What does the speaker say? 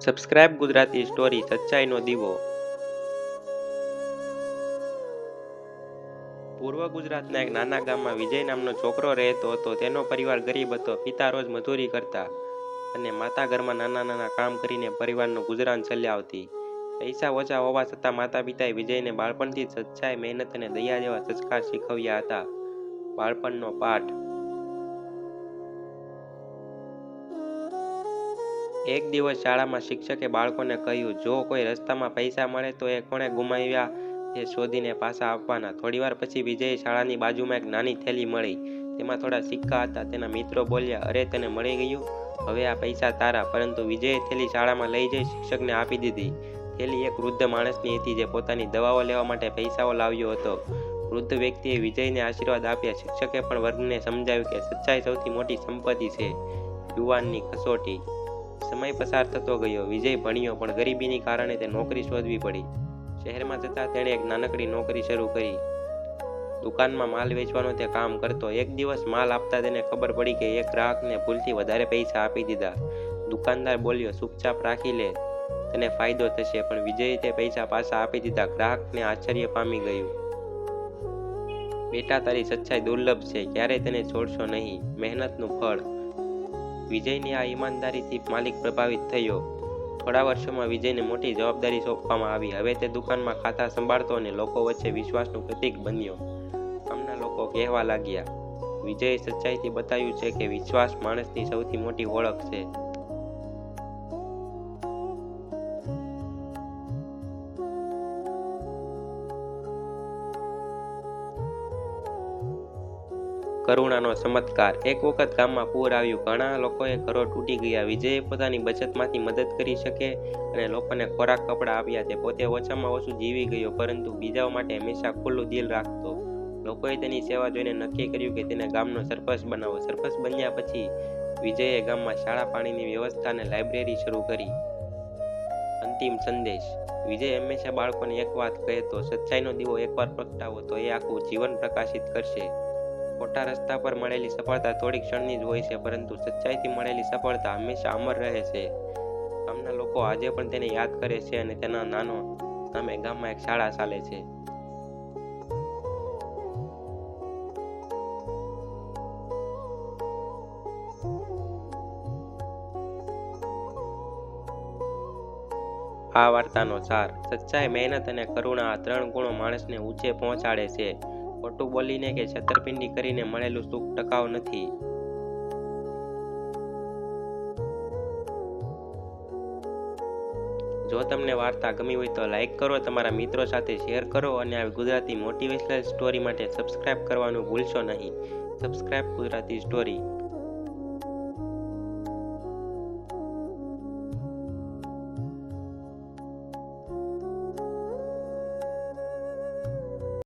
Subscribe Gujarati story સચ્ચાઈનો દીવો. પૂર્વ ગુજરાતના એક નાના ગામમાં વિજય નામનો છોકરો રહેતો હતો. તેનો પરિવાર ગરીબ હતો. પિતા રોજ મજૂરી કરતા અને માતા ઘરમાં નાના નાના કામ કરીને પરિવારનું ગુજરાન ચલાવતી પૈસા ઓછા હોવા છતાં માતા પિતાએ વિજયને બાળપણથી જ સચ્ચાઈ, મહેનત અને દયા જેવા સંસ્કાર શીખવ્યા હતા. બાળપણનો પાઠ એક દિવસ શાળામાં શિક્ષકે બાળકોને કહ્યું, જો કોઈ રસ્તામાં પૈસા મળે તો એ કોણે ગુમાવ્યા એ શોધીને પાછા આપવાના. થોડીવાર પછી વિજયે શાળાની બાજુમાં એક નાની થેલી મળી. તેમાં થોડા સિક્કા હતા. તેના મિત્રો બોલ્યા, અરે, તને મળી ગયું? હવે આ પૈસા તારા. પરંતુ વિજયે થેલી શાળામાં લઈ જઈ શિક્ષકને આપી દીધી. થેલી એક વૃદ્ધ માણસની હતી જે પોતાની દવાઓ લેવા માટે પૈસાઓ લાવ્યો હતો. વૃદ્ધ વ્યક્તિએ વિજયને આશીર્વાદ આપ્યા. શિક્ષકે પણ વર્ગને સમજાવ્યું કે સચ્ચાઈ સૌથી મોટી સંપત્તિ છે યુવાનની કસોટી. સમય પસાર થતો ગયો. વિજય ભણ્યો, પણ ગરીબીની કારણે તે નોકરી શોધવી પડી. શહેરમાં જતા તેણે એક નાનકડી નોકરી શરૂ કરી. દુકાનમાં માલ વેચવાનું તે કામ કરતો. એક દિવસ માલ આપતા તેને ખબર પડી કે એક ગ્રાહકને ભૂલથી વધારે પૈસા આપી દીધા. દુકાનદાર બોલ્યો ચૂપચાપ રાખી લે. તને ફાયદો થશે. પણ વિજયે તે પૈસા પાછા આપી દીધા. ગ્રાહકને આશ્ચર્ય પામી ગયું. બેટા, તારી સચ્ચાઈ દુર્લભ છે. ક્યારેય તેને છોડશો નહીં. મહેનતનું ફળ વિજયની આ ઈમાનદારીથી માલિક પ્રભાવિત થયો. થોડા વર્ષોમાં વિજયને મોટી જવાબદારી સોંપવામાં આવી. હવે તે દુકાનમાં ખાતા સંભાળતો અને લોકો વચ્ચે વિશ્વાસનું પ્રતીક બન્યો. ગામના લોકો કહેવા લાગ્યા, વિજયે સચ્ચાઈથી બતાવ્યું છે કે વિશ્વાસ માણસની સૌથી મોટી ઓળખ છે. કરુણાનો ચમત્કાર. એક વખત ગામમાં પૂર આવ્યું. ઘણા લોકોએ ઘરો તૂટી ગયા. વિજયે પોતાની બચતમાંથી મદદ કરી શકે અને લોકોને ખોરાક, કપડાં આપ્યા તે પોતે ઓછામાં ઓછું જીવી ગયો, પરંતુ બીજાઓ માટે હંમેશા ખુલ્લું દિલ રાખતો. લોકોએ તેની સેવા જોઈને નક્કી કર્યું કે તેને ગામનો સરપંચ બનાવો. સરપંચ બન્યા પછી વિજયે ગામમાં શાળા પાણીની વ્યવસ્થા અને લાઇબ્રેરી શરૂ કરી. અંતિમ સંદેશ. વિજય હંમેશા બાળકોને એક વાત કહેતો સચ્ચાઈનો દીવો એકવાર પ્રગટાવો તો એ આખું જીવન પ્રકાશિત કરશે. ખોટા રસ્તા પર મળેલી સફળતા થોડી ક્ષણની જ હોય છે, પરંતુ સચ્ચાઈથી મળેલી સફળતા હંમેશા અમર રહે છે. ગામના લોકો આજે પણ તેને યાદ કરે છે અને તેના નાનો નામે ગામમાં એક શાળા ચાલે છે. આ વાર્તાનો સાર, સચ્ચાઈ, મહેનત અને કરુણા આ ત્રણ ગુણો માણસને ઊંચે પહોંચાડે છે. ખોટું બોલીને કે છેતરપિંડી કરીને મળેલું સુખ ટકાઉ નથી. જો તમને વાર્તા ગમી હોય તો લાઈક કરો, તમારા મિત્રો સાથે શેર કરો અને આવી ગુજરાતી મોટિવેશનલ સ્ટોરી માટે સબસ્ક્રાઇબ કરવાનું ભૂલશો નહીં. Subscribe Gujarati story.